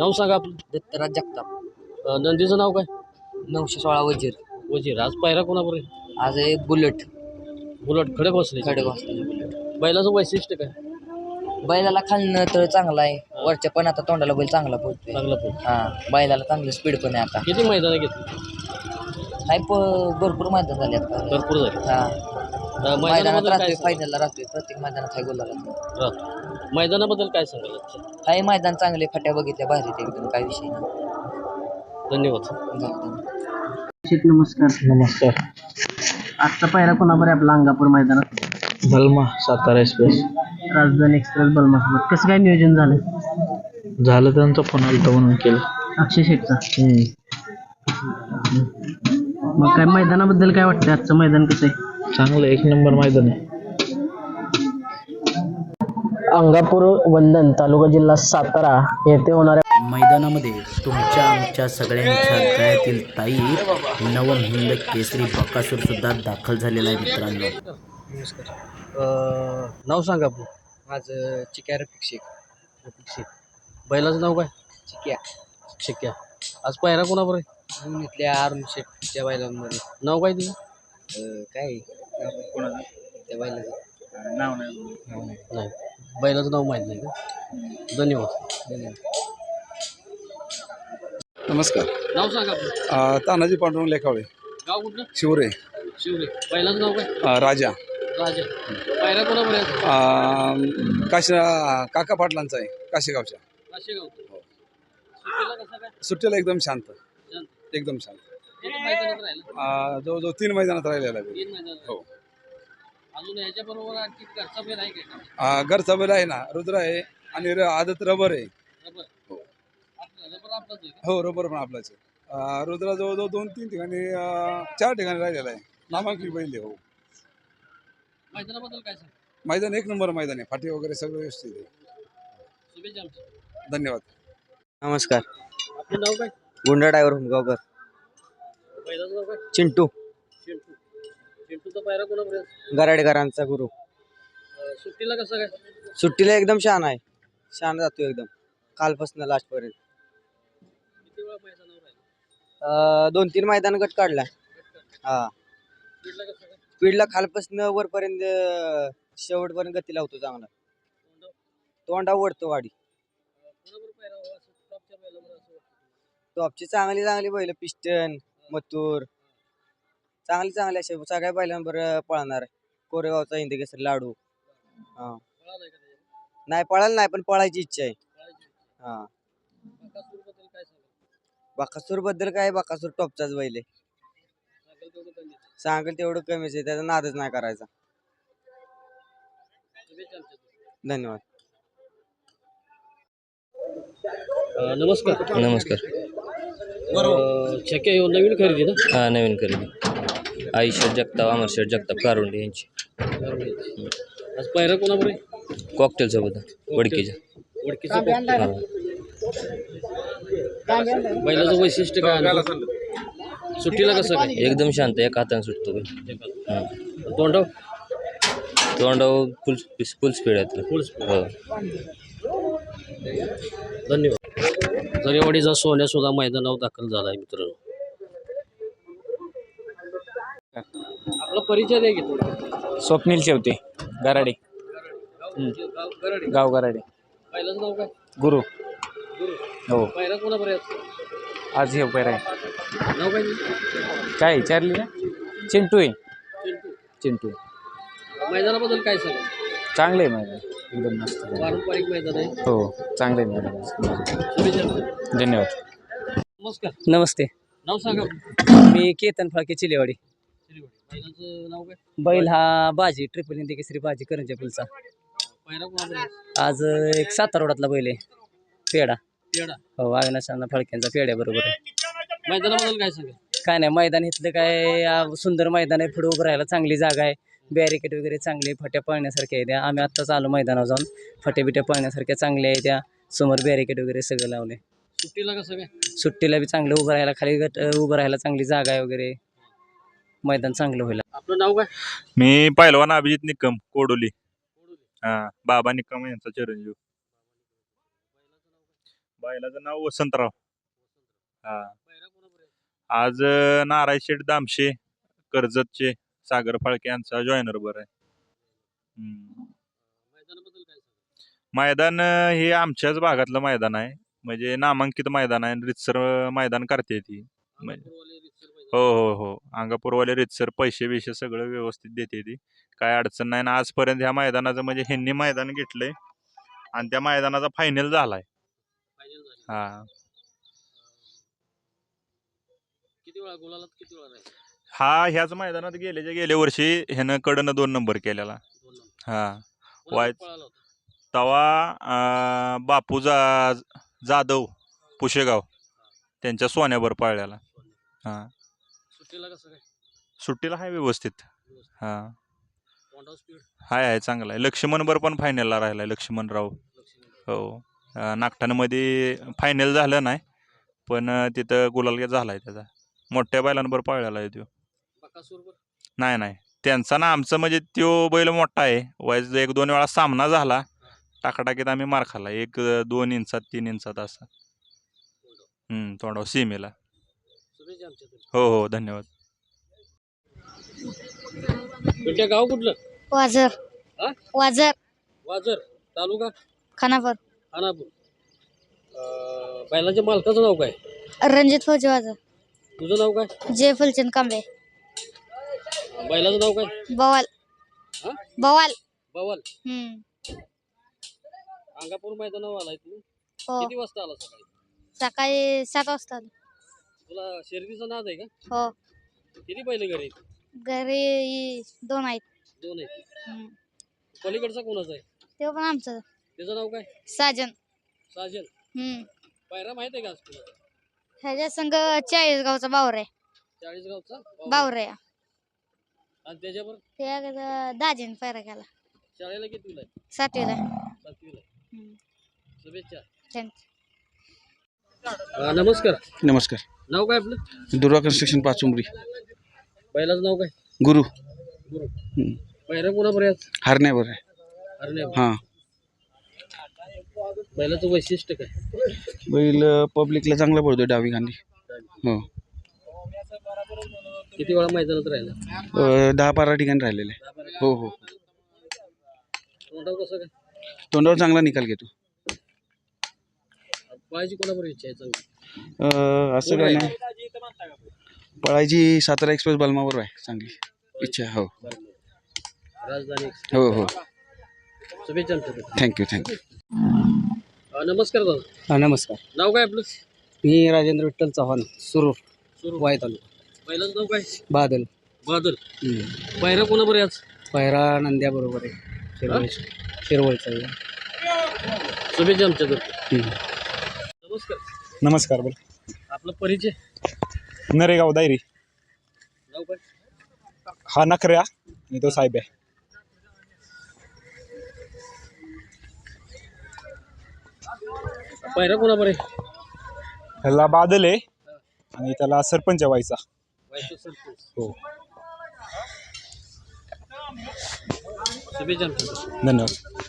नाव सांगा आपलं. दत्तराज जगताप. अं, नंदीचं नाव काय? नऊशे सोळा वजीर. वजीर. आज पायरा कोणाबरोबर? आज एक बुलेट. बुलट खडक बसले खडक वाजता बैलाचं वैशिष्ट्य काय? बैलाला खालणं तर चांगला आहे. वरच्या पण आता तोंडाला बैल चांगला पोहोचतोय चांगलं पण हा बैलाला चांगलं स्पीड पण आहे आता. किती मैदानं घेतली? हाय प- भरपूर मैदान झाले आता. भरपूर झाली. हा. मैदानात राहतोय? फायनलला राहतोय. प्रत्येक मैदानात हाय गोला राहतो. मैदानाबद्दल काय सांगाल? आजच्या? हाय मैदान चांगले फाट्या बघितल्या भारीत एकदम काय विषय नाही. धन्यवाद. नमस्कार. नमस्कार. आजचा पायरा कोणाबर आहे आपला अंगापूर मैदानात? बलमा सातारा एक्सप्रेस. राजधानी एक्सप्रेस बलमासोबत. कसं काय नियोजन झालं? झालं त्यांचा फोन आलता म्हणून केलं. अक्षय शेठचा? मग काय मैदानाबद्दल काय वाटतं आजचं मैदान कसं आहे? चांगलं एक नंबर मैदान आहे. अंगापूर वंदन तालुका जिल्हा सातारा येथे होणाऱ्या मैदानामध्ये तुमच्या आमच्या सगळ्यांच्या गळ्यातील ताई नवम हिंद केसरी बकासूर सुद्धा दाखल झालेला आहे मित्रांनो. अं, नाव सांगा आपलं. माझं चिक्या रफिक शेख रफिक बैलाचं नाव काय? चिक्या. शिक्या आज पायरा कोणाबरोबर आहे? दोन्हीतल्या अरुण शेठच्या बैलांमध्ये. नाव काय तुझं? अं, काय? त्या बैलाचं. नाही. बैलाचं नाव माहीत नाही का? धन्यवाद. नमस्कार. नाव सांगा आपलं. अ, तानाजी पांडुरंग लेखावळे. गाव कुठलं? शिवरे. शिवरे. बैलाचं नाव काय? अ, राजा. राजा. कोणाबरोबर आहे अ, काशी काका पाटलांचा आहे काशीगावच्या. सुट्टीला कसं काय? सुट्टीला एकदम शांत. शांत. एकदम शांत. किती मैदानात राहिलं. अ, जवळजवळ तीन मैदानात राहिलेला आहे. तीन मैदानात. हो. अजून ह्याच्याबरोबर आणखी घरचा फेर आहे घरचा बैल आहे ना. रुद्र आहे आणि र- आदत रबर आहे. रबर? हो. आपलं रबर आपलाच आहे का? हो रबर पण आपलाच आहे. अ, रुद्रा जवळजवळ दोन तीन ठिकाणी अ, चार ठिकाणी राहिलेला आहे. नामांकित बैल आहे हो. मैदानाबद्दल काय सांग मैदान एक नंबर मैदान आहे. फाटी वगैरे सगळं व्यवस्थित आहे. शुभेच्छा आमच्या. धन्यवाद. नमस्कार. आपलं नाव काय? गुंडा ड्रायव्हर हुमगावकर बैलाचं नाव काय? चिंटू. चिंटू. पायरा आहे? गराडेकरांचा गुरु. अं, सुट्टीला कसं काय? सुट्टीला एकदम छान आहे. छान जातो एकदम. कालपासून लास्टपर्यंत. किती वेळा मैदानावर राहिला? दोन तीन मैदान गट काढला. हा. स्पीडला कसं काय? स्पीडला खालपासून वरपर्यंत अं, शेवटपर्यंत गती लावतो चांगला. तोंडावर तोंडा ओढतो गाडी कोणाबरोबर पायरा हवा असं? टॉपच्या बैलाबरोबर असं वाटतं टॉपची चांगली चांगली बैल पिस्टन मथूर. चांगली चांगली असे सगळ्या बैलांबरोबर पळणार. कोरेगावचा हिंदकेसर लाडू. हा. पळाला आहे का त्याच्यात नाही पळायला नाही पण पळायची इच्छा आहे. पळायची हा. बकासूरबद्दल काय सांगाल? बाकासूरबद्दल काय बाकासूर टॉपचाच बैल आहे. सांगाल तेवढं कमी आहे. सांगेल तेवढं कमीच आहे त्याचा नादच नाही करायचा. शुभेच्छा आमच्या धन्यवाद. अं, नमस्कार. नमस्कार. अं, शक्य आहे नवीन खरेदी ना? हा नवीन खरेदी. आईशर जगताप अमरशेठ जगताप कारुंडे यांची. आज पायरा कोणाबरोबर आहे? कॉकटेल सोबत वडकीच्या ओळखीचं. बैलाचं वैशिष्ट्य काय? सुट्टीला कसं काय? एकदम शांत एक हाताने सुटतो बैल. हं. तोंडाव? तोंडावर फुल फुल स्पीड आहे त्याला. फुल स्पीड हो. धन्यवाद. जरेवाडीचा सोन्या सुद्धा मैदानावर दाखल झाला आहे मित्रांनो. परिचय द्या की थोडा. स्वप्नील शेवते गराडे. गाव गराडे. गाव गराडे. बैलाचं नाव काय? गुरु. गुरु. हो. आहे आज हे पैर आहे. नाव काय? तुझं? काय विचारली ना चिंटू आहे चिंटू. चिंटू. मैदानाबद्दल काय सांगा? चांगलं आहे मैदान. एकदम मस्त पारंपरिक मैदान आहे. हो चांगलं आहे मैदान. शुभेच्छा. धन्यवाद. नमस्कार. नमस्ते. नाव सांगा. मी केतन फाळके चिलेवाडी. बैल हा बाजी ट्रिपल हिंदी केसरी बाजी करंजा पुलचा? आज एक सातारोडातला बैल आहे पेडा पेडा हो अविनाशांना फळक्यांचा पेड्या बरोबर आहे. मैदानाबद्दल काय सांगा काय नाही मैदान इथलं काय आ, सुंदर मैदान आहे पुढे उभं राहायला चांगली जागा आहे. बॅरिकेड वगैरे चांगले फट्या पळण्यासारख्या आहे त्या. आम्ही आत्ताच आलो मैदानावर जाऊन. फट्या बिट्या पळण्यासारख्या चांगल्या आहे त्या. समोर बॅरिकेड वगैरे सगळं लावले सुट्टीला कसं काय? सुट्टीला बी चांगलं उभं राहायला खाली गट उभं राहायला चांगली जागा आहे वगैरे. मैदान चांगलं होईल. आपलं नाव काय? मी पहिलवान अभिजित निकम कोडोली. हा बाबा निकम यांचा चिरंजीव. बैलाचं नाव वसंतराव. हा. आज अं, नारायण शेठ दामशे कर्जतचे सागर फाळके यांचा जॉईनर बर आहे. हम्म. मैदान अं, हे आमच्याच भागातलं मैदान आहे. म्हणजे नामांकित मैदान आहे रितसर मैदान करते ती. म्हणजे हो हो हो. अंगापूरवाले रितसर पैसे बिशे सगळं व्यवस्थित देते ती. काय अडचण नाही. ना आजपर्यंत ह्या मैदानाचं म्हणजे ह्यांनी मैदान घेतलंय आणि त्या मैदानाचा फायनल झालाय. हा. किती वेळा गुलालात किती वेळा राहील? हा ह्याच मैदानात गेल्याच्या गेल्या वर्षी ह्यानं कडनं दोन नंबर केलेला. दोन नंबर. हा. कोणाला वाय- पळाला होता? तवा अं, बापू जा जाधव पुशेगाव. त्यांच्या सोन्यावर पाळल्याला हा. सुट्टीला कसं काय? सुट्टीला हाय व्यवस्थित. हा. स्पीड हाय आहे चांगला आहे. लक्ष्मणभर पण फायनलला राहिलाय लक्ष्मणराव. हो. अं, नागठाण्यामध्ये फायनल झालं नाही पण अं, तिथं गुलाल झालाय त्याचा. मोठ्या बैलांवर पाळलेला आहे तो. बकासूर नाही नाही. त्यांचा ना आमचं म्हणजे तो बैल मोठा आहे. वाईज एक दोन वेळा सामना झाला. टाकाटाकीत आम्ही मार खाल्ला. एक अं, दोन इंचात तीन इंचात असा. हम्म तोंडावर सीमेला शुभेच्छा आमच्याकडे हो हो धन्यवाद. तुमच्या गाव कुठलं? वाजर हा? वाजर वाजर तालुका? खानापूर. खानापूर. अं, बैलाच्या मालकाचं नाव काय? रणजित फौजी वाजर तुझं नाव काय? जय फुलचंद कांबळे. बैलाचं नाव काय? बवाल. हा? बवाल. बवाल. हम्म. अंगापूर मैदानावर आलाय तू हो. किती वाजता आला सकाळी? सकाळी सात वाजता आलो. तुला शर्यतीचा नाद आहे का? हो. किती बैल घरी? आहेत? घरी दोन आहेत. दोन आहेत. हम्म. पलीकडचा कोणाचा आहे? ते पण आमचं. त्याचं नाव काय? साजन. साजन. हम्म. पायरा माहीत आहे का आज तुला? ह्याच्या संग चाळीस गावचा बावर आहे. चाळीस गावचा बावर आहे. आणि त्याच्यावर? त्या दाजीने पैरा केला. शाळेला कितवीला आहे? सातवीला सातवीला आहे. हम्म. शुभेच्छा. थँक्यू. अं, नमस्कार. नमस्कार. नाव काय आपलं? दुर्वा कन्स्ट्रक्शन पाचुंबरी. बैलाचं नाव काय? गुरु. गुरु. पायरा कोणापर्यंत? हरण्यावर आहे. अरे नाही हां. बैलाचं वैशिष्ट्य काय? बैल पब्लिकला चांगला पडतो डावी गांधी हो. किती वेळा मैदानात राहिला? अं, दहा बारा ठिकाणी राहिलेले. हो हो. तोंडाव कसं काय? तोंडावर चांगला निकाल घेतो. पळायची कोणाबरोबर इच्छा आहे चांगली? असं काय नाही पळायची सातारा एक्सप्रेस बलमावर आहे चांगली. इच्छा आहे, हो. राजधानी हो हो. शुभेच्छा थँक्यू थँक्यू नमस्कार दादा. हा नमस्कार. नाव काय आपलं? मी राजेंद्र विठ्ठल चव्हाण सुरूर सुरू वाय तालुका. नाव काय? बादल. बादल. पायरा कोणाबरोबर आज? पैरा नंद्या बरोबर आहे शिरवळचा शिरवळचा आहे. शुभेच्छा आमच्याकडे नमस्कार. नमस्कार बोल. आपला परिचय? नरेगाव दायरी. काय? हा नखऱ्या आणि तो साहेब आहे. आहे ह्याला बादल आहे आणि त्याला सरपंच व्हायचा व्हायचं सरपंच. हो. शुभेच्छा. धन्यवाद.